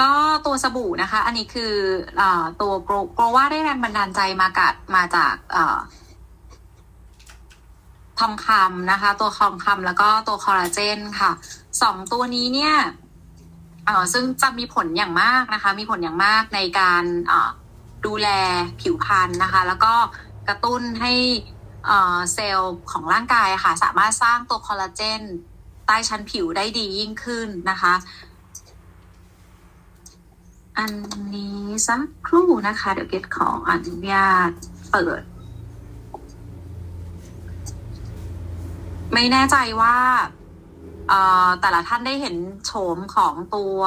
ก็ตัวสบู่นะคะ อันนี้คืออตัวโกรโกรว่าได้แรงบันดาลใจมากัดมาจากอทองคำนะคะ ตัวทองคำแล้วก็ตัวคอลลาเจนค่ะสองตัวนี้เนี่ยซึ่งจะมีผลอย่างมากนะคะ มีผลอย่างมากในการดูแลผิวพรรณนะคะ แล้วก็กระตุ้นให้เซลล์ของร่างกายะค่ะ สามารถสร้างตัวคอลลาเจนใต้ชั้นผิวได้ดียิ่งขึ้นนะคะ อันนี้สักครู่นะคะ เดี๋ยวเกดขออนุญาตเปิด ไม่แน่ใจว่าเอ่อแต่ละท่านได้เห็นโฉมของตัว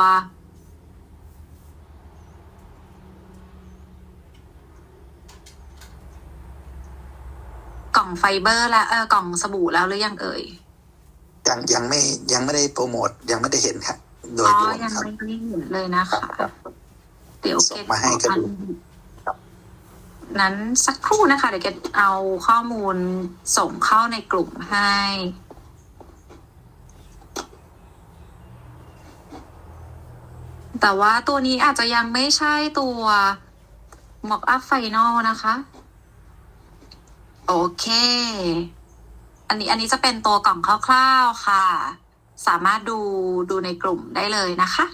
กล่องไฟเบอร์และเออกล่องสบู่แล้วหรือยังเอ่ยยังยังไม่ยังไม่ได้โปรโมทยังไม่ได้เห็นครับโดอ๋ยอรวมยังครับไม่ได้เห็นเลยนะครัคะบครับ เดี๋ยวส่เกงดมาให้ขอก็ดูอันนั้นสักครู่นะคะ เดี๋ยวเกดเอาข้อมูลส่งเข้าในกลุ่มให้ แต่ว่าตัวนี้อาจจะยังไม่ใช่ตัว Mock Up Final นะคะ โอเค อันนี้อันนี้จะเป็นตัวกล่องคร่าวๆค่ะ สามารถดูดูในกลุ่มได้เลยนะคะ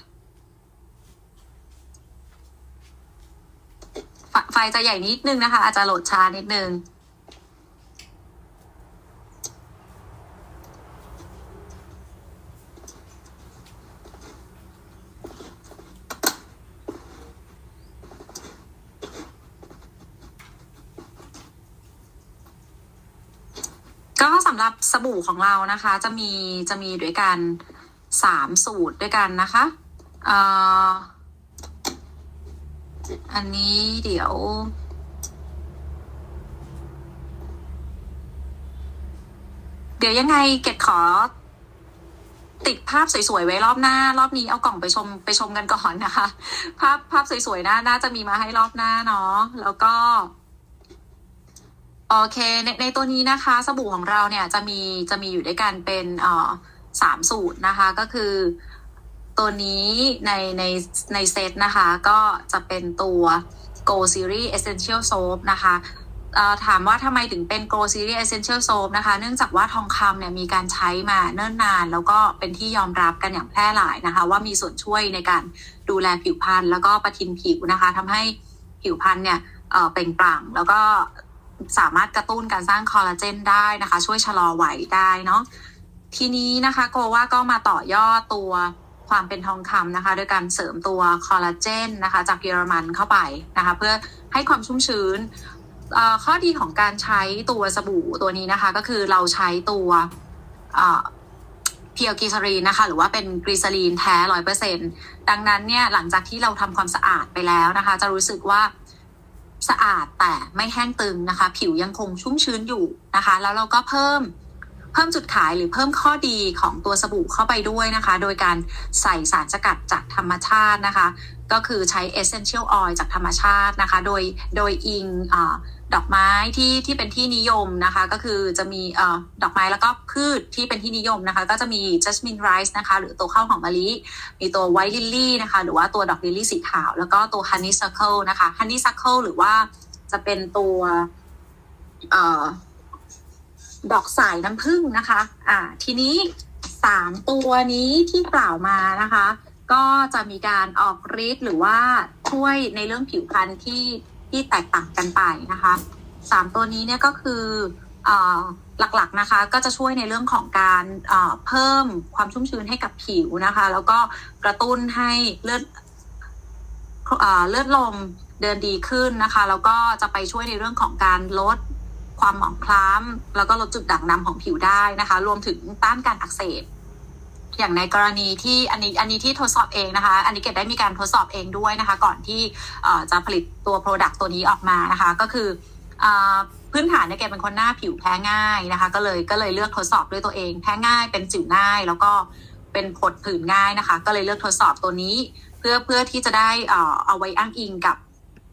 ไฟไฟจะใหญ่นิดนึงนะคะ อาจจะโหลดช้านิดนึง ก็สำหรับสบู่ของเรานะคะ จะมีจะมีด้วยกันสามสูตรด้วยกันนะคะ เอ่อ อันนี้เดี๋ยว เดี๋ยวยังไงเกดขอ ติดภาพสวยๆไว้รอบหน้า รอบนี้เอากล่องไปชมไปชมกันก่อนนะคะ ภาพภาพสวยๆน่าน่าจะมีมาให้รอบหน้าเนาะแล้วก็โอเคในในตัวนี้นะคะ สบู่ของเราเนี่ยจะมีจะมีอยู่ด้วยกันเป็นเอ่อสามสูตรนะคะ ก็คือ ตัวนี้ในในในเซตนะคะ ก็จะเป็นตัว Go Series Essential Soap นะคะถามว่าทำไมถึงเป็น Go Series Essential Soap นะคะ เนื่องจากว่าทองคำเนี่ยมีการใช้มาเนิ่นนาน แล้วก็เป็นที่ยอมรับกันอย่างแพร่หลายนะคะ ว่ามีส่วนช่วยในการดูแลผิวพรรณแล้วก็ประทินผิวนะคะทำให้ผิวพรรณเนี่ยเอ่อเปล่งปลั่ง แล้วก็สามารถกระตุ้นการสร้างคอลลาเจนได้นะคะ ช่วยชะลอไหวได้เนาะทีนี้นะคะโกว่าก็มาต่อยอดตัว ความเป็นทองคำนะคะ โดยการเสริมตัวคอลลาเจนนะคะ จากเยอรมันเข้าไปนะคะ เพื่อให้ความชุ่มชื้น ข้อดีของการใช้ตัวสบู่ตัวนี้นะคะ ก็คือเราใช้ตัวเพียวกรีซารีนนะคะ หรือว่าเป็นกรีซารีนแท้ร้อยเปอร์เซ็นดังนั้นเนี่ยหลังจากที่เราทำความสะอาดไปแล้วนะคะ จะรู้สึกว่าสะอาดแต่ไม่แห้งตึงนะคะ ผิวยังคงชุ่มชื้นอยู่นะคะ แล้วเราก็เพิ่ม เพิ่มจุดขายหรือเพิ่มข้อดีของตัวสบู่เข้าไปด้วยนะคะ โดยการใส่สารสกัดจากธรรมชาตินะคะ ก็คือใช้ essential oil จากธรรมชาตินะคะ โดยโดยอิงอดอกไม้ที่ที่เป็นที่นิยมนะคะ ก็คือจะมีออดอกไม้แล้วก็พืชที่เป็นที่นิยมนะคะ ก็จะมี jasmine rice นะคะ หรือตัวข้าวหอมมะลิ มีตัว white lily นะคะ หรือว่าตัวดอกลิลลี่สีขาว แล้วก็ตัว honeysuckle นะคะ honeysuckle หรือว่าจะเป็นตัว เอ่อ ดอกสายน้ำผึ้งนะคะ อ่า ทีนี้สามตัวนี้ที่กล่าวมานะคะ ก็จะมีการออกฤทธิ์หรือว่าช่วยในเรื่องผิวพรรณที่ที่แตกต่างกันไปนะคะสามตัวนี้เนี่ยก็คือเอ่อหลักๆนะคะ ก็จะช่วยในเรื่องของการเอ่อเพิ่มความชุ่มชื้นให้กับผิวนะคะ แล้วก็กระตุ้นให้เลือดเอ่อเลือดลมเดินดีขึ้นนะคะ แล้วก็จะไปช่วยในเรื่องของการลด ความหมองคล้ำแล้วก็ลดจุดด่างดำของผิวได้นะคะ รวมถึงต้านการอักเสบอย่างในกรณีที่อันนี้อันนี้ที่ทดสอบเองนะคะ อันนี้เกดได้มีการทดสอบเองด้วยนะคะ ก่อนที่จะผลิตตัว Product ตัวนี้ออกมานะคะ ก็คือพื้นฐานเนี่ยแกเป็นคนหน้าผิวแพ้ง่ายนะคะ ก็เลยก็เลยเลือกทดสอบด้วยตัวเองแพ้ง่าย เป็นสิวง่าย แล้วก็เป็นผดผื่นง่ายนะคะ ก็เลยเลือกทดสอบตัวนี้ เพื่อเพื่อที่จะได้ออเอาไว้อ้างอิงกับ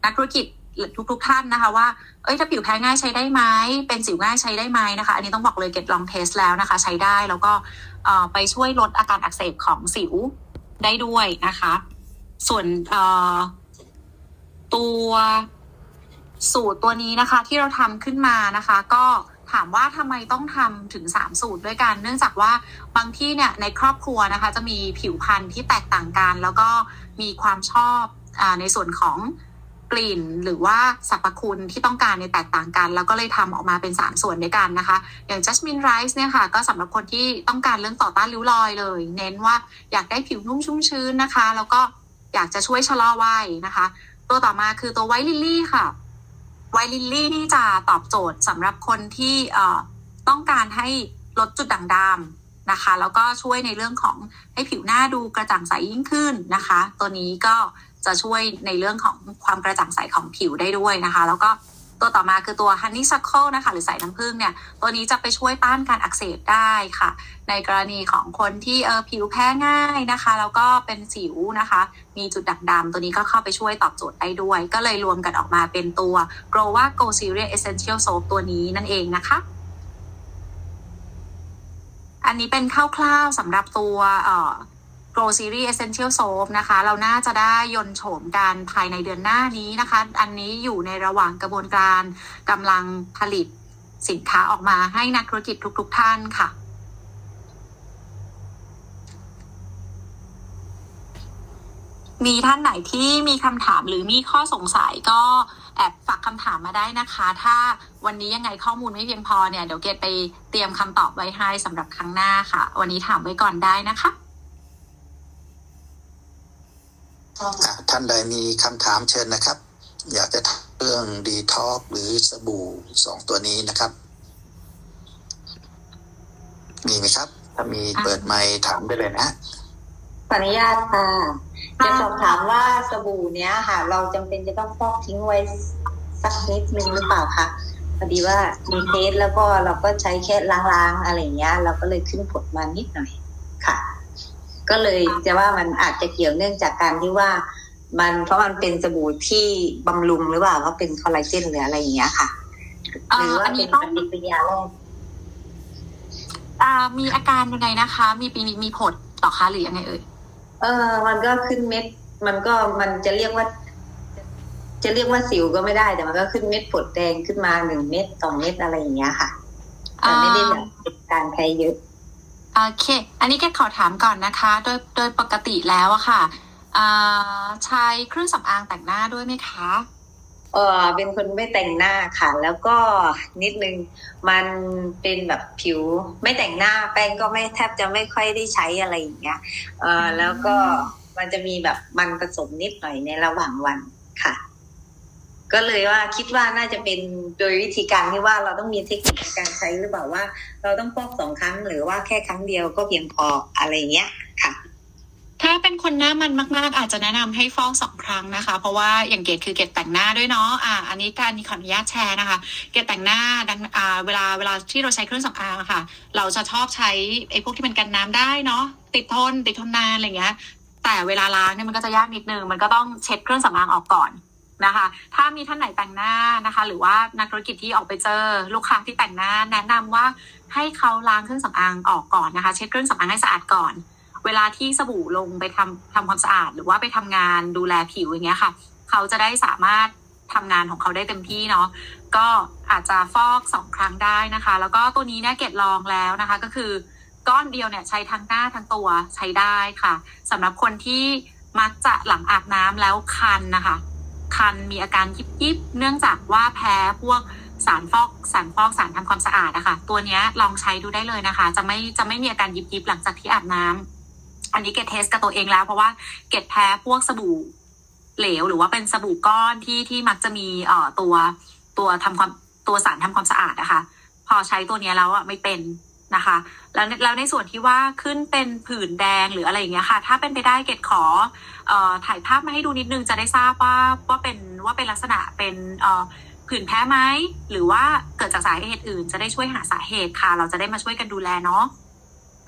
นักธุรกิจ ทุกทุกๆท่านนะคะว่า เอ้ยถ้าผิวแพ้ง่ายใช้ได้ไหมเป็นสิวง่ายใช้ได้ไหมนะคะ อันนี้ต้องบอกเลยเกดลองเทสแล้วนะคะ ใช้ได้แล้วก็ไปช่วยลดอาการอักเสบของสิวได้ด้วยนะคะ ส่วนตัวสูตรตัวนี้นะคะ ที่เราทำขึ้นมานะคะ ก็ถามว่าทำไมต้องทำถึงสามสูตรด้วยกัน เนื่องจากว่าบางที่เนี่ยในครอบครัวนะคะ จะมีผิวพรรณที่แตกต่างกัน แล้วก็มีความชอบอในส่วนของ กลิ่นหรือว่าสรรพคุณที่ต้องการในแตกต่างกัน แล้วก็เลยทำออกมาเป็นสามส่วนด้วยกันนะคะ อย่าง jasmine rice เนี่ยค่ะ ก็สำหรับคนที่ต้องการเรื่องต่อต้านริ้วรอยเลย เน้นว่าอยากได้ผิวนุ่มชุ่มชื้นนะคะ แล้วก็อยากจะช่วยชะลอวัยนะคะ ตัวต่อมาคือตัวไวลิลลี่ค่ะไวลิลลี่นี่จะตอบโจทย์สำหรับคนที่ต้องการให้ลดจุดด่างดำนะคะแล้วก็ช่วยในเรื่องของให้ผิวหน้าดูกระจ่างใสยิ่งขึ้นนะคะ ตัวนี้ก็ จะช่วยในเรื่องของความกระจ่างใสของผิวได้ด้วยนะคะ แล้วก็ตัวต่อมาคือตัว honeysuckle นะคะ หรือสายน้ำผึ้งเนี่ย ตัวนี้จะไปช่วยต้านการอักเสบได้ค่ะ ในกรณีของคนที่เออผิวแพ้ง่ายนะคะ แล้วก็เป็นสิวนะคะ มีจุดด่างดำตัวนี้ก็เข้าไปช่วยตอบโจทย์ได้ด้วย ก็เลยรวมกันออกมาเป็นตัว Grow Go Serious Essential Soap ตัวนี้นั่นเองนะคะ อันนี้เป็นคร่าวๆสำหรับตัวเอ่อ Grow Series Essential Soap นะคะ เราน่าจะได้ยนโฉมกันภายในเดือนหน้านี้นะคะ อันนี้อยู่ในระหว่างกระบวนการกำลังผลิตสินค้าออกมาให้นักธุรกิจทุกๆท่านค่ะ มีท่านไหนที่มีคำถามหรือมีข้อสงสัยก็แอบฝากคำถามมาได้นะคะ ถ้าวันนี้ยังไงข้อมูลไม่เพียงพอเนี่ย เดี๋ยวเกดไปเตรียมคำตอบไว้ให้สำหรับครั้งหน้าค่ะ วันนี้ถามไว้ก่อนได้นะคะ อะ ท่านใดมีคำถามเชิญนะครับ อยากจะเรื่องดีท็อกหรือสบู่สองตัวนี้นะครับ มีไหมครับ ถ้ามีเปิดไมค์ถามได้เลยนะขออนุญาตค่ะจะสอบถามว่าสบู่เนี้ยค่ะ เราจำเป็นจะต้องฟอกทิ้งไว้สักนิดนึงหรือเปล่าคะพอดีว่ามีเทสแล้วก็เราก็ใช้แค่ล้างๆอะไรเงี้ย เราก็เลยขึ้นผดมานิดหน่อยค่ะ ก็เลยจะว่ามันอาจจะเกี่ยวเนื่องจากการที่ว่า มันเพราะมันเป็นสบู่ที่บำรุงหรือเปล่าเพราะเป็นคอลลาเจนหรืออะไรอย่างเงี้ยค่ะเอ่หรืออว่าอันเป็นี้นต้องปฏิกิริยาแรกอ่ามีอาการยังไงนะคะ มีปีมีมีผดเหรอคะหรือยังไงเอ่ยเออ มันก็ขึ้นเม็ด มันก็มันจะเรียกว่า จะเรียกว่าสิวก็ไม่ได้แต่มันก็ขึ้นเม็ดผดแดงขึ้นมาหนึ่งเม็ดสองเม็ดอะไรอย่างเงี้ยค่ะแต่ไม่ได้แบบเป็นการแพ้เยอะ โอเค อันนี้แกขอถามก่อนนะคะ โดยโดยปกติแล้วอะค่ะอ่าใช้เครื่องสำอางแต่งหน้าด้วยไหมคะเออเป็นคนไม่แต่งหน้าค่ะ แล้วก็นิดนึงมันเป็นแบบผิวไม่แต่งหน้าแป้งก็ไม่แทบจะไม่ค่อยได้ใช้อะไรอย่างเงี้ยเออแล้วก็มันจะมีแบบมันผสมนิดหน่อยในระหว่างวันค่ะ ก็เลยว่าคิดว่าน่าจะเป็นโดยวิธีการที่ว่าเราต้องมีเทคนิคในการใช้หรือเปล่าว่า เราต้องฟอกสองครั้งหรือว่าแค่ครั้งเดียวก็เพียงพออะไรเงี้ยค่ะ ถ้าเป็นคนหน้ามันมาก ๆ อาจจะแนะนำให้ฟอกสองครั้งนะคะ เพราะว่าอย่างเกดคือเกดแต่งหน้าด้วยเนาะอ่า อันนี้การขออนุญาตแชร์นะคะ เกดแต่งหน้าดังอ่าเวลาเวลาที่เราใช้เครื่องสำอางค่ะ เราจะชอบใช้ไอ้พวกที่มันกันน้ำได้เนาะติดทนติดทนนานอะไรเงี้ยแต่เวลาล้างเนี่ยมันก็จะยากนิดนึง มันก็ต้องเช็ดเครื่องสำอางออกก่อน นะคะ ถ้ามีท่านไหนแต่งหน้านะคะ หรือว่านักธุรกิจที่ออกไปเจอลูกค้าที่แต่งหน้า แนะนำว่าให้เขาล้างเครื่องสำอางออกก่อนนะคะ เช็ดเครื่องสำอางให้สะอาดก่อน เวลาที่สบู่ลงไปทำทำความสะอาด หรือว่าไปทำงานดูแลผิวอย่างเงี้ยค่ะ เขาจะได้สามารถทำงานของเขาได้เต็มที่เนาะก็อาจจะฟอกสองครั้งได้นะคะ แล้วก็ตัวนี้เนี่ยเกดลองแล้วนะคะ ก็คือก้อนเดียวเนี่ยใช้ทั้งหน้าทั้งตัวใช้ได้ค่ะสำหรับคนที่มักจะหลังอาบน้ำแล้วคันนะคะ คันมีอาการยิบยิบเนื่องจากว่าแพ้พวกสารฟอกสารฟอกสารทำความสะอาดนะคะตัวนี้ลองใช้ดูได้เลยนะคะ จะไม่จะไม่มีอาการยิบยิบหลังจากที่อาบน้ำอันนี้เกดเทสกับตัวเองแล้ว เพราะว่าเกดแพ้พวกสบู่เหลว หรือว่าเป็นสบู่ก้อนที่ที่มักจะมีเอ่อตัวตัวทำความตัวสารทำความสะอาดนะคะ พอใช้ตัวนี้แล้วอะไม่เป็น นะคะ แล้วแล้วในส่วนที่ว่าขึ้นเป็นผื่นแดงหรืออะไรอย่างเงี้ยค่ะ ถ้าเป็นไปได้เกดขอเอ่อถ่ายภาพมาให้ดูนิดนึงจะได้ทราบว่าว่าเป็นว่าเป็นลักษณะเป็นเอ่อผื่นแพ้ไหมหรือว่าเกิดจากสาเหตุอื่น จะได้ช่วยหาสาเหตุค่ะ เราจะได้มาช่วยกันดูแลเนาะ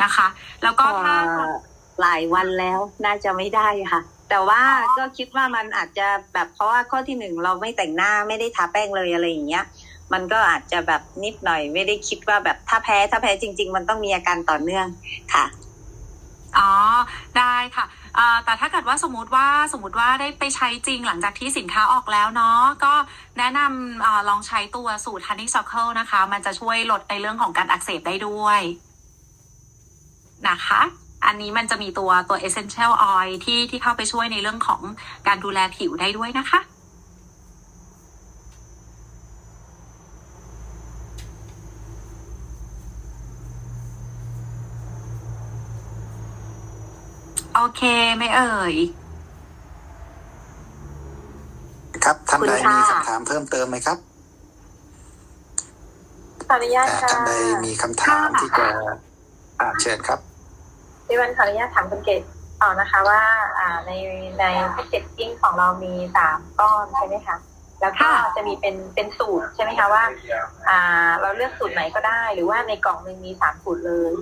นะคะ แล้วก็ถ้าเอ่อหลายวันแล้วน่าจะไม่ได้ค่ะ แต่ว่าก็คิดว่ามันอาจจะแบบเพราะว่าข้อที่หนึ่งเราไม่แต่งหน้าไม่ได้ทาแป้งเลยอะไรอย่างเงี้ย มันก็อาจจะแบบนิดหน่อย ไม่ได้คิดว่าแบบถ้าแพ้ถ้าแพ้จริง ๆ มันต้องมีอาการต่อเนื่องค่ะอ๋อได้ค่ะแต่ถ้าเกิดว่าสมมติว่าสมมติว่าได้ไปใช้จริงหลังจากที่สินค้าออกแล้วเนาะก็แนะนำออลองใช้ตัวสูตร Honey Circle นะคะ มันจะช่วยลดในเรื่องของการอักเสบได้ด้วยนะคะ อันนี้มันจะมีตัวตัว essential oil ที่ที่เข้าไปช่วยในเรื่องของการดูแลผิวได้ด้วยนะคะ โอเคไหม่เอ่ย ครับท่านใดขอบคุณมีค่ะคำถามเพิ่มเติมไหมครับขออนุญาตอ่าค่ะท่านใดมีคำถามค่ะที่จะอ่าเชิญครับพี่วันขออนุญาตถามคุณเกศต่อนะคะว่า อ่าในในแพ็กเกจจิ้งของเรามีสามก้อนใช่ไหมคะแล้วก็ค่ะ จะมีเป็นเป็นสูตรใช่ไหมคะว่า อ่า เราเลือกสูตรไหนก็ได้ หรือว่าในกล่องหนึ่งมีสามสูตรเลย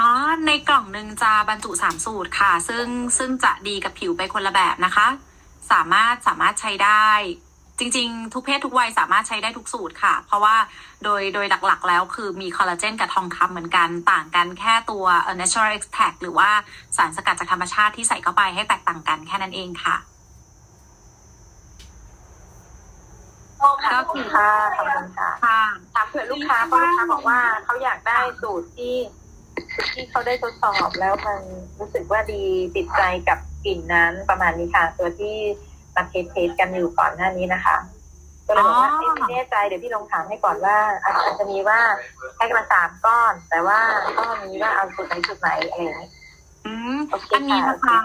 อ๋อในกล่องหนึ่งจะบรรจุสามสูตรค่ะ ซึ่งซึ่งจะดีกับผิวไปคนละแบบนะคะ สามารถสามารถใช้ได้ จริง ๆ ทุกเพศทุกวัยสามารถใช้ได้ทุกสูตรค่ะ เพราะว่าโดยโดยหลักๆ แล้วคือมีคอลลาเจนกับทองคำเหมือนกันต่างกันแค่ตัวเอ่อ natural extract หรือว่าสารสกัดจากธรรมชาติที่ใส่เข้าไปให้แตกต่างกันแค่นั้นเองค่ะก็คือค่ะขอบคุณค่ะค่ะถามเผื่อลูกค้าเพราะลูกค้าบอกว่าเขาอยากได้สูตรที่ ที่เขาได้ทดสอบแล้วมันรู้สึกว่าดีติดใจกับกลิ่นนั้นประมาณนี้ค่ะ ตัวที่มาเทสเทสกันอยู่ก่อนหน้านี้นะคะก็เลยบอกว่าอ๋อเอ๊ะไม่แน่ใจเดี๋ยวพี่ลองถามให้ก่อนว่าอาจจะมีว่าแค่กระสามก้อน แต่ว่าก็มีว่าเอาสูตรไหนสูตรไหนอะไรอย่างนี้อืมโอเคอันนี้ค่ะนะคะ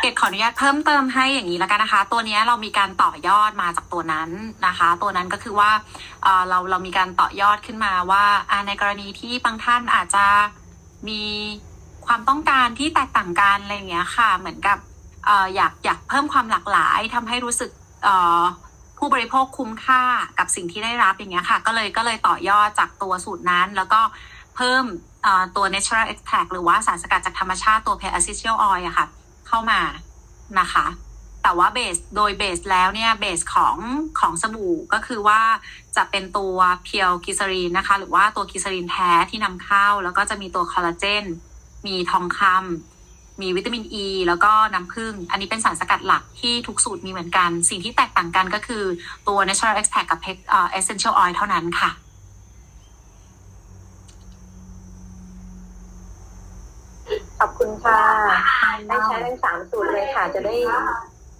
เกดขออนุญาตเพิ่มเติมให้อย่างนี้แล้วกันนะคะ ตัวเนี้ยเรามีการต่อยอดมาจากตัวนั้นนะคะ ตัวนั้นก็คือว่าเอ่อเราเรามีการต่อยอดขึ้นมาว่าอ่าในกรณีที่บางท่านอาจจะ มีความต้องการที่แตกต่างกันอะไรอย่างเงี้ยค่ะ เหมือนกับออยากอยากเพิ่มความหลากหลายทำให้รู้สึกผู้บริโภคคุ้มค่ากับสิ่งที่ได้รับอย่างเงี้ยค่ะ ก็เลยก็เลยต่อยอดจากตัวสูตรนั้น แล้วก็เพิ่มตัว natural extract หรือว่าสารสกัดจากธรรมชาติตัว p a essential oil อะค่ะ เข้ามานะคะ แต่ว่าเบสโดยเบสแล้วเนี่ยเบสของของสบู่ก็คือว่า จะเป็นตัวเพียวกิซารีนนะคะ หรือว่าตัวกิซารีนแท้ที่นำเข้า แล้วก็จะมีตัวคอลลาเจน มีทองคำมีวิตามินอ e, ีแล้วก็น้ำผึ้งอันนี้เป็นสารสกัดหลักที่ทุกสูตรมีเหมือนกัน สิ่งที่แตกต่างกันก็คือตัว natural extract กับ Pec- เอ่อ essential oil เท่านั้นค่ะขอบคุณค่ะ ได้ใช้ทั้งสามสูตรเลยค่ะ จะได้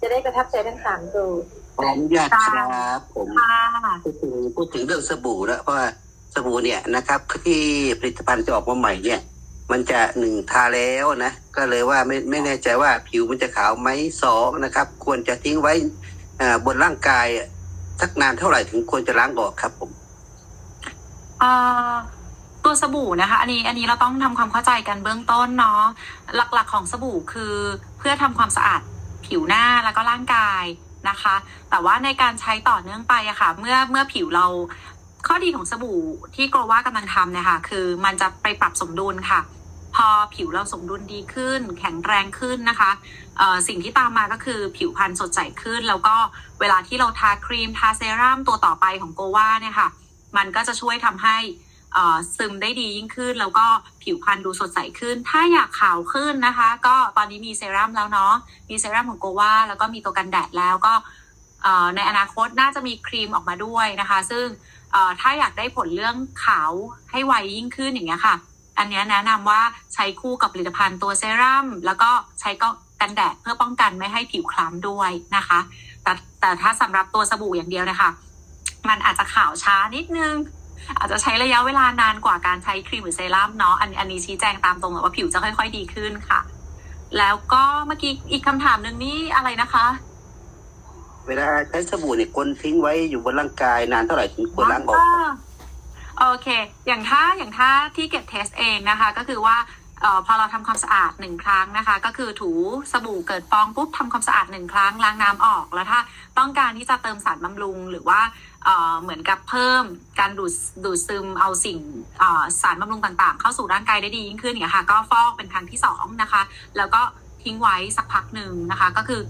จะได้ประทับใจทั้งสามสูตร ขออนุญาตครับผมค่ะพูดถึงพูดถึงเรื่องสบู่แล้วเพราะว่าสบู่เนี่ยนะครับที่ผลิตภัณฑ์จะออกมาใหม่เนี่ย มันจะหนึ่งทาแล้วนะ ก็เลยว่าไม่ไม่แน่ใจว่าผิวมันจะขาวไหมสองนะครับ ควรจะทิ้งไว้อ่าบนร่างกายสักนานเท่าไหร่ถึงควรจะล้างออกครับผมเอ่อตัวสบู่นะคะ อันนี้อันนี้เราต้องทำความเข้าใจกันเบื้องต้นเนาะหลักๆของสบู่คือเพื่อทำความสะอาดผิวหน้าแล้วก็ร่างกาย นะคะ แต่ว่าในการใช้ต่อเนื่องไปอะค่ะ เมื่อเมื่อผิวเราข้อดีของสบู่ที่โกลว่ากำลังทำเนี่ยค่ะ คือมันจะไปปรับสมดุลค่ะ พอผิวเราสมดุลดีขึ้น แข็งแรงขึ้นนะคะ สิ่งที่ตามมาก็คือผิวพรรณสดใสขึ้น แล้วก็เวลาที่เราทาครีมทาเซรั่มตัวต่อไปของโกว่าเนี่ยค่ะ มันก็จะช่วยทำให้ ซึมได้ดียิ่งขึ้น แล้วก็ผิวพรรณดูสดใสขึ้น ถ้าอยากขาวขึ้นนะคะ ก็ตอนนี้มีเซรั่มแล้วเนาะมีเซรั่มของโกวาแล้วก็มีตัวกันแดดแล้วก็ในอนาคตน่าจะมีครีมออกมาด้วยนะคะ ซึ่งถ้าอยากได้ผลเรื่องขาวให้ไวยิ่งขึ้นอย่างเงี้ยค่ะ อันนี้แนะนำว่าใช้คู่กับผลิตภัณฑ์ตัวเซรั่มแล้วก็ใช้ก็กันแดดเพื่อป้องกันไม่ให้ผิวคล้ำด้วยนะคะ แต่แต่ถ้าสำหรับตัวสบู่อย่างเดียวนะคะ มันอาจจะขาวช้านิดนึง อาจจะใช้ระยะเวลานานกว่าการใช้ครีมหรือเซรั่มเนาะอันอันนี้ชี้แจงตามตรงเลยว่าผิวจะค่อยๆดีขึ้นค่ะ แล้วก็เมื่อกี้อีกคำถามหนึ่งนี่อะไรนะคะ เวลาใช้สบู่เนี่ยควรทิ้งไว้อยู่บนร่างกายนานเท่าไหร่ถึงควรล้างออกโอเค อย่างถ้าอย่างถ้าที่เก็บเทสเองนะคะ ก็คือว่าเอ่อพอเราทำความสะอาดหนึ่งครั้งนะคะ ก็คือถูสบู่เกิดฟองปุ๊บทำความสะอาดหนึ่งครั้งล้างน้ำออกแล้วถ้าต้องการที่จะเติมสารบำรุง หรือว่า เหมือนกับเพิ่มการดูดดูดซึมเอาสิ่งสารบำรุงต่างๆ เข้าสู่ร่างกายได้ดียิ่งขึ้นอย่างเงี้ยค่ะ ก็ฟอกเป็นครั้งที่สองนะคะ แล้วก็ทิ้งไว้สักพักหนึ่งนะคะ ก็คือ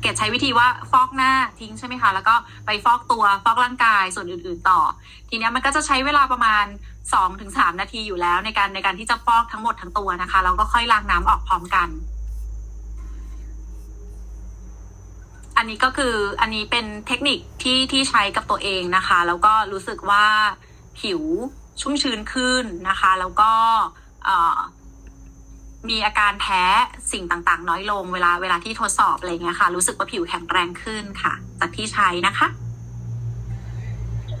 เกดใช้วิธีว่าฟอกหน้าทิ้งใช่ไหมคะ แล้วก็ไปฟอกตัวฟอกร่างกายส่วนอื่น ๆ ต่อ ทีเนี้ยมันก็จะใช้เวลาประมาณ2อถึงสนาทีอยู่แล้วในการในการที่จะฟอกทั้งหมดทั้งตัวนะคะแล้วก็ค่อยล้างน้ำออกพร้อมกัน อันนี้ก็คืออันนี้เป็นเทคนิคที่ที่ใช้กับตัวเองนะคะ แล้วก็รู้สึกว่าผิวชุ่มชื้นขึ้นนะคะ แล้วก็มีอาการแพ้สิ่งต่างๆ น้อยลงเวลาเวลาที่ทดสอบอะไรเงี้ยค่ะ รู้สึกว่าผิวแข็งแรงขึ้นค่ะ จากที่ใช้นะคะ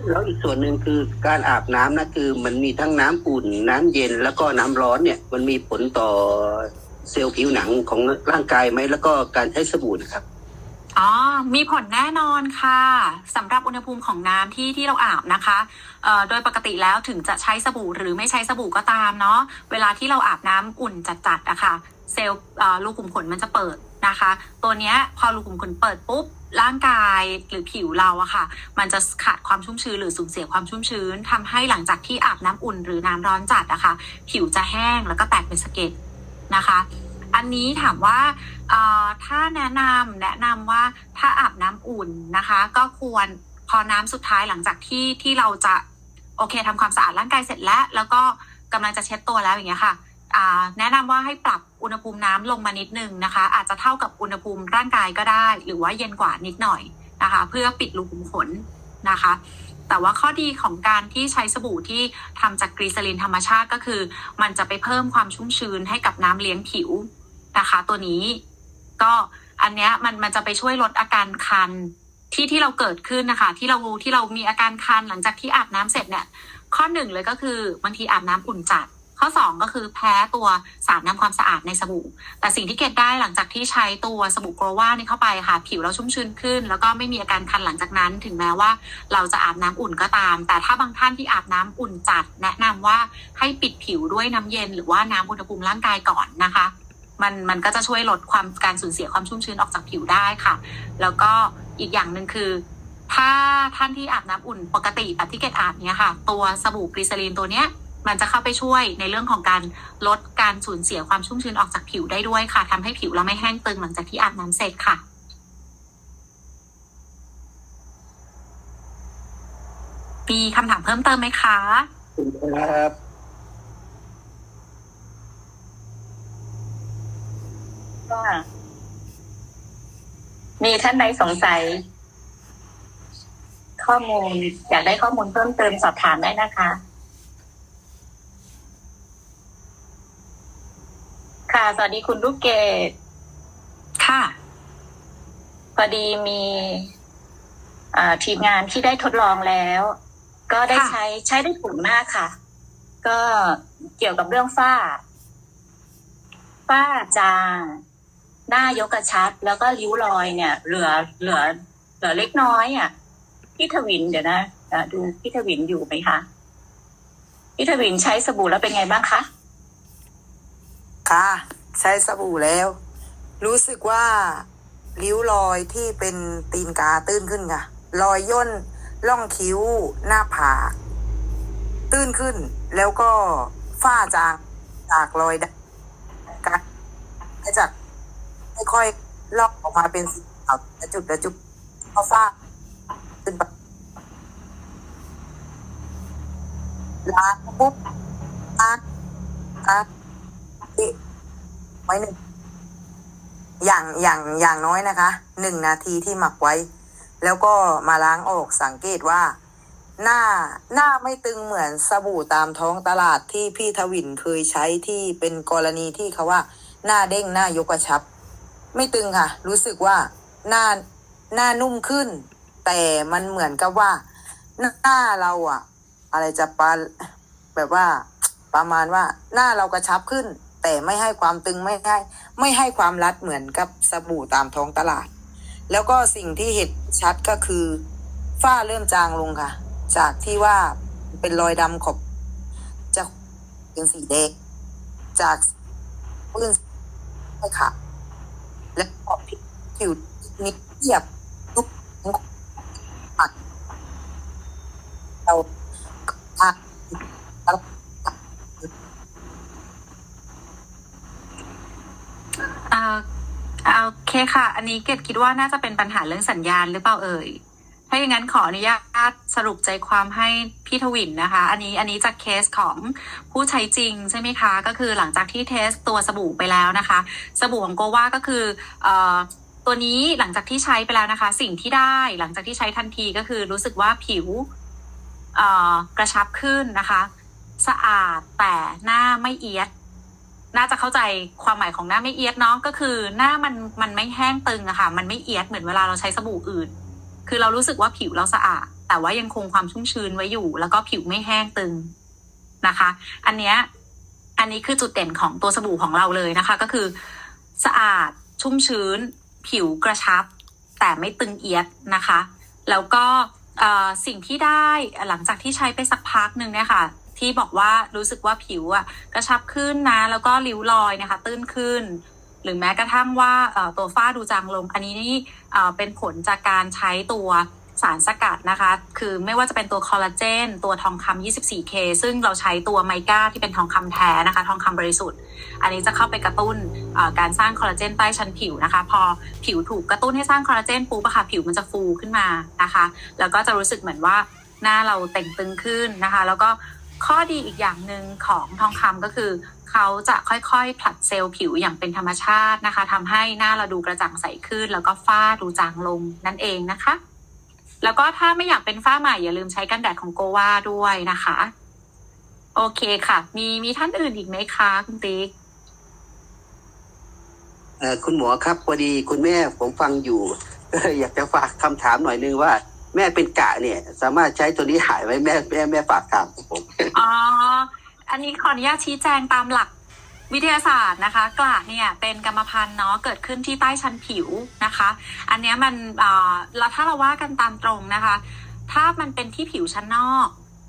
แล้วอีกส่วนหนึ่งคือการอาบน้ำนะคือมันมีทั้งน้ำอุ่นน้ำเย็นแล้วก็น้ำร้อนเนี่ยมันมีผลต่อเซลล์ผิวหนังของร่างกายไหมแล้วก็การใช้สบู่นะครับ อ๋อ มีผลแน่นอนค่ะสำหรับอุณหภูมิของน้ำที่ที่เราอาบนะคะเอ่อโดยปกติแล้วถึงจะใช้สบู่หรือไม่ใช้สบู่ก็ตามเนาะเวลาที่เราอาบน้ำอุ่นจัดๆอะค่ะ เซลล์รูขุมขนมันจะเปิดนะคะ ตัวเนี้ยพอรูขุมขนเปิดปุ๊บร่างกายหรือผิวเราอะค่ะ มันจะขาดความชุ่มชื้นหรือสูญเสียความชุ่มชื้นทำให้หลังจากที่อาบน้ำอุ่นหรือน้ำร้อนจัดอะค่ะ ผิวจะแห้งแล้วก็แตกเป็นสะเก็ดนะคะ อันนี้ถามว่าถ้าแนะนำแนะนำว่าถ้าอาบน้ำอุ่นนะคะ ก็ควรพอน้ำสุดท้ายหลังจากที่ที่เราจะโอเคทำความสะอาดร่างกายเสร็จแล้ว แล้วก็กำลังจะเช็ดตัวแล้วอย่างเงี้ยค่ะแนะนำว่าให้ปรับอุณหภูมิน้ำลงมานิดนึงนะคะ อาจจะเท่ากับอุณหภูมิร่างกายก็ได้ หรือว่าเย็นกว่านิดหน่อยนะคะ เพื่อปิดรูขุมขนนะคะ แต่ว่าข้อดีของการที่ใช้สบู่ที่ทำจากกรีซาลินธรรมชาติก็คือ มันจะไปเพิ่มความชุ่มชื้นให้กับน้ำเลี้ยงผิว นะคะ ตัวนี้ก็อันเนี้ยมันมันจะไปช่วยลดอาการคันที่ที่เราเกิดขึ้นนะคะ ที่เราที่เรามีอาการคันหลังจากที่อาบน้ำเสร็จเนี่ย ข้อหนึ่งเลยก็คือบางทีอาบน้ำอุ่นจัด ข้อสองก็คือแพ้ตัวสารทำความสะอาดในสบู่ แต่สิ่งที่เกดได้หลังจากที่ใช้ตัวสบู่โกลว่านี่เข้าไปค่ะ ผิวเราชุ่มชื้นขึ้น แล้วก็ไม่มีอาการคันหลังจากนั้น ถึงแม้ว่าเราจะอาบน้ำอุ่นก็ตาม แต่ถ้าบางท่านที่อาบน้ำอุ่นจัด แนะนำว่าให้ปิดผิวด้วยน้ำเย็น หรือว่าน้ำอุณหภูมิร่างกายก่อนนะคะ มันมันก็จะช่วยลดความการสูญเสียความชุ่มชื้นออกจากผิวได้ค่ะ แล้วก็อีกอย่างหนึ่งคือ ถ้าท่านที่อาบน้ำอุ่นปกติแบบที่เกดอาบเนี่ยค่ะ ตัวสบู่กลีเซอรีนตัวเนี้ยมันจะเข้าไปช่วยในเรื่องของการลดการสูญเสียความชุ่มชื้นออกจากผิวได้ด้วยค่ะทำให้ผิวเราไม่แห้งตึงหลังจากที่อาบน้ำเสร็จค่ะมีคำถามเพิ่มเติมไหมคะครับ ก็มีท่านใดสงสัย ข้อมูลอยากได้ข้อมูลเพิ่มเติมสอบถามได้นะคะ ค่ะ สวัสดีคุณลูกเกดค่ะ พอดีมีอ่าทีมงานที่ได้ทดลองแล้ว ก็ได้ค่ะใช้ใช้ได้ผลมากค่ะ ก็เกี่ยวกับเรื่องฝ้า ฝ้าจาง หน้ายกกระชับแล้วก็ริ้วรอยเนี่ย เหลือเหลือเหลือเล็กน้อยอะพี่ทวินเดี๋ยวนะดูพี่ทวินอยู่ไหมคะพี่ทวินใช้สบู่แล้วเป็นไงบ้างคะค่ะ ใช้สบู่แล้ว รู้สึกว่าริ้วรอยที่เป็นตีนกาตื้นขึ้นค่ะรอยย่นล่องคิ้ว หน้าผากตื้นขึ้น แล้วก็ฝ้าจางจากรอยดำการจาก ค่อยๆลอกออกมาเป็นสีขาวและจุดและจุดเพราะฝ้าขึ้นไปล้างปุ๊บล้างล้างเอ๊ะไว้หนึ่งอย่างอย่างอย่างน้อยนะคะหนึ่งนาทีที่หมักไว้ แล้วก็มาล้างออกสังเกตว่า หน้าหน้าไม่ตึงเหมือนสบู่ตามท้องตลาดที่พี่ทวินเคยใช้ที่เป็นกรณีที่เขาว่า หน้าเด้งหน้ายกกระชับ ไม่ตึงค่ะ รู้สึกว่าหน้าหน้านุ่มขึ้น แต่มันเหมือนกับว่า หน้าเราอะอะไรจะปาแบบว่า ประมาณว่าหน้าเรากระชับขึ้น แต่ไม่ให้ความตึงไม่ให้ไม่ให้ความรัดเหมือนกับสบู่ตามท้องตลาด แล้วก็สิ่งที่เห็นชัดก็คือฝ้าเริ่มจางลงค่ะ จากที่ว่าเป็นรอยดำขอบจะเป็นสีแดงจากปื้นไม่ค่ะ และขอบผิวนิดเทียบทุกปัดเราทาเอ่อโอเคค่ะ อันนี้เกดคิดว่าน่าจะเป็นปัญหาเรื่องสัญญาณหรือเปล่าเอ่ยาอย่างนั้นขออนุญาตสรุปใจความให้พี่ทวินนะคะ อันนี้อันนี้จากเคสของผู้ใช้จริงใช่ไหมคะ ก็คือหลังจากที่เทสตัวสบู่ไปแล้วนะคะ สบู่ของโกว่าก็คืออตัวนี้หลังจากที่ใช้ไปแล้วนะคะ สิ่งที่ได้หลังจากที่ใช้ทันทีก็คือรู้สึกว่าผิวกระชับขึ้นนะคะ สะอาดแต่หน้าไม่เอียดน่าจะเข้าใจความหมายของหน้าไม่เอียดเนาะก็คือหน้ามันมันไม่แห้งตึงอะค่ะ มันไม่เอียดเหมือนเวลาเราใช้สบู่อื่น คือเรารู้สึกว่าผิวเราสะอาด แต่ว่ายังคงความชุ่มชื้นไว้อยู่ แล้วก็ผิวไม่แห้งตึงนะคะ อันเนี้ยอันนี้คือจุดเด่นของตัวสบู่ของเราเลยนะคะ ก็คือสะอาดชุ่มชื้น ผิวกระชับ แต่ไม่ตึงเอียดนะคะ แล้วก็สิ่งที่ได้หลังจากที่ใช้ไปสักพักหนึ่งเนี่ยค่ะ ที่บอกว่ารู้สึกว่าผิวอะกระชับขึ้นนะ แล้วก็ริ้วรอยนะคะ ตื้นขึ้น หรือแม้กระทั่งว่าตัวฝ้าดูจางลง อันนี้นี่เป็นผลจากการใช้ตัวสารสกัดนะคะ คือไม่ว่าจะเป็นตัวคอลลาเจน ตัวทองคำ 24K ซึ่งเราใช้ตัวไมก้าที่เป็นทองคำแท้นะคะ ทองคำบริสุทธิ์ อันนี้จะเข้าไปกระตุ้นการสร้างคอลลาเจนใต้ชั้นผิวนะคะ พอผิวถูกกระตุ้นให้สร้างคอลลาเจนปุ๊บอะค่ะผิวมันจะฟูขึ้นมานะคะ แล้วก็จะรู้สึกเหมือนว่าหน้าเราเต่งตึงขึ้นนะคะ แล้วก็ข้อดีอีกอย่างหนึ่งของทองคำก็คือ เขาจะค่อยๆ ผลัดเซลล์ผิวอย่างเป็นธรรมชาตินะคะทำให้หน้าเราดูกระจ่างใสขึ้น แล้วก็ฝ้าดูจางลงนั่นเองนะคะ แล้วก็ถ้าไม่อยากเป็นฝ้าใหม่อย่าลืมใช้กันแดดของโกวาด้วยนะคะ โอเคค่ะ มีมีท่านอื่นอีกไหมคะคุณติ๊กเอ่อคุณหมอครับพอดีคุณแม่ผมฟังอยู่ อยากจะฝากคำถามหน่อยนึงว่า แม่เป็นกะเนี่ย สามารถใช้ตัวนี้หายไหมแม่แม่แม่ฝากถามผมอ๋อ อันนี้ขออนุญาตชี้แจงตามหลักวิทยาศาสตร์นะคะ กระเนี่ยเป็นกรรมพันธุ์เนาะเกิดขึ้นที่ใต้ชั้นผิวนะคะ อันนี้มันเราถ้าเราว่ากันตามตรงนะคะ ถ้ามันเป็นที่ผิวชั้นนอก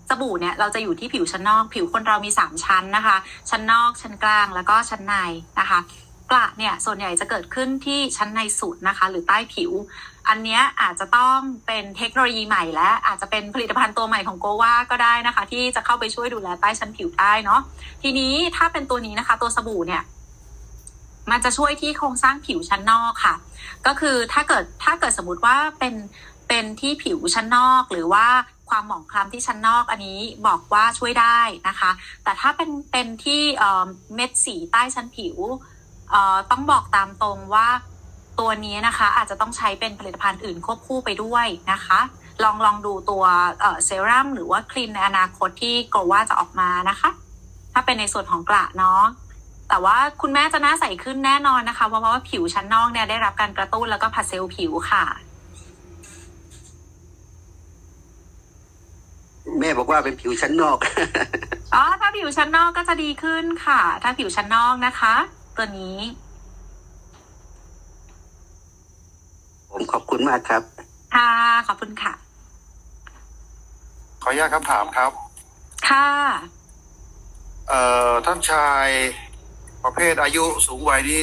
สบู่เนี่ยเราจะอยู่ที่ผิวชั้นนอก ผิวคนเรามีสามชั้นนะคะ ชั้นนอกชั้นกลางแล้วก็ชั้นในนะคะ กระเนี่ยส่วนใหญ่จะเกิดขึ้นที่ชั้นในสุดนะคะ หรือใต้ผิว อันเนี้ยอาจจะต้องเป็นเทคโนโลยีใหม่และอาจจะเป็นผลิตภัณฑ์ตัวใหม่ของโกวาก็ได้นะคะ ที่จะเข้าไปช่วยดูแลใต้ชั้นผิวได้เนาะทีนี้ถ้าเป็นตัวนี้นะคะ ตัวสบู่เนี่ยมันจะช่วยที่โครงสร้างผิวชั้นนอกค่ะ ก็คือถ้าเกิดถ้าเกิดสมมติว่าเป็นเป็นที่ผิวชั้นนอกหรือว่าความหมองคล้ำที่ชั้นนอกอันนี้บอกว่าช่วยได้นะคะ แต่ถ้าเป็นเป็นที่เม็ดสีใต้ชั้นผิวต้องบอกตามตรงว่า ตัวนี้นะคะอาจจะต้องใช้เป็นผลิตภัณฑ์อื่นควบคู่ไปด้วยนะคะ ลองลองดูตัวเอ่อเซรั่มหรือว่าครีมในอนาคตที่โกว่าจะออกมานะคะ ถ้าเป็นในส่วนของกระเนาะแต่ว่าคุณแม่จะหน้าใสขึ้นแน่นอนนะคะ เพราะว่าผิวชั้นนอกเนี่ยได้รับการกระตุ้นแล้วก็ผัดเซลล์ผิวค่ะ แม่บอกว่าเป็นผิวชั้นนอก อ๋อถ้าผิวชั้นนอกก็จะดีขึ้นค่ะ ถ้าผิวชั้นนอกนะคะ ตัวนี้ ผมขอบคุณมากครับ ค่ะขอบคุณค่ะ ขออนุญาตคำถามครับ ค่ะ เอ่อท่านชายประเภทอายุสูงวัยนี้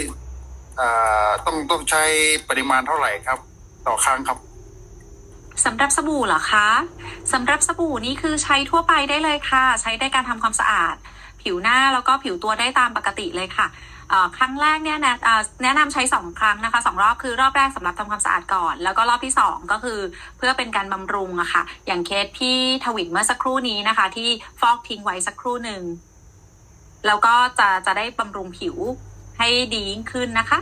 เอ่อต้องต้องใช้ปริมาณเท่าไหร่ครับ ต่อครั้งครับ สำหรับสบู่เหรอคะสำหรับสบู่นี่คือใช้ทั่วไปได้เลยค่ะ ใช้ได้การทำความสะอาด ผิวหน้าแล้วก็ผิวตัวได้ตามปกติเลยค่ะเอ่อ ครั้งแรกเนี่ยนะแนะนำใช้สองครั้งนะคะสองรอบคือรอบแรกสำหรับทำความสะอาดก่อน แล้วก็รอบที่สองก็คือเพื่อเป็นการบำรุงอะค่ะ อย่างเคสพี่ทวินเมื่อสักครู่นี้นะคะ ที่ฟอกทิ้งไว้สักครู่หนึ่งแล้วก็จะจะได้บำรุงผิวให้ดียิ่งขึ้นนะคะ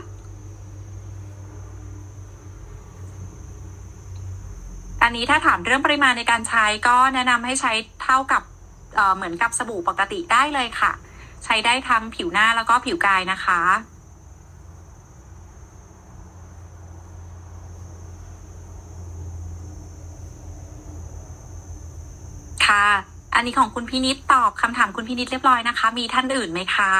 อันนี้ถ้าถามเรื่องปริมาณในการใช้ก็แนะนำให้ใช้เท่ากับเเหมือนกับสบู่ปกติได้เลยค่ะ ใช้ได้ทั้งผิวหน้าแล้วก็ผิวกายนะคะ ค่ะ อันนี้ของคุณพินิษตอบคำถามคุณพินิษเรียบร้อยนะคะ มีท่านอื่นไหมคะ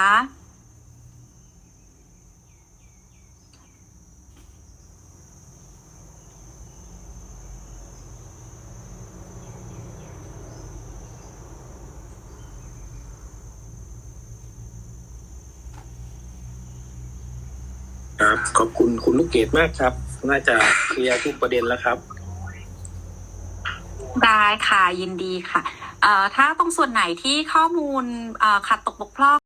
ครับขอบคุณคุณ ลูกเกดมากครับ น่าจะเคลียร์ทุกประเด็นแล้วครับ ได้ค่ะยินดีค่ะเอ่อถ้าตรงส่วนไหนที่ข้อมูลเอ่อขัดตกบกพร่อง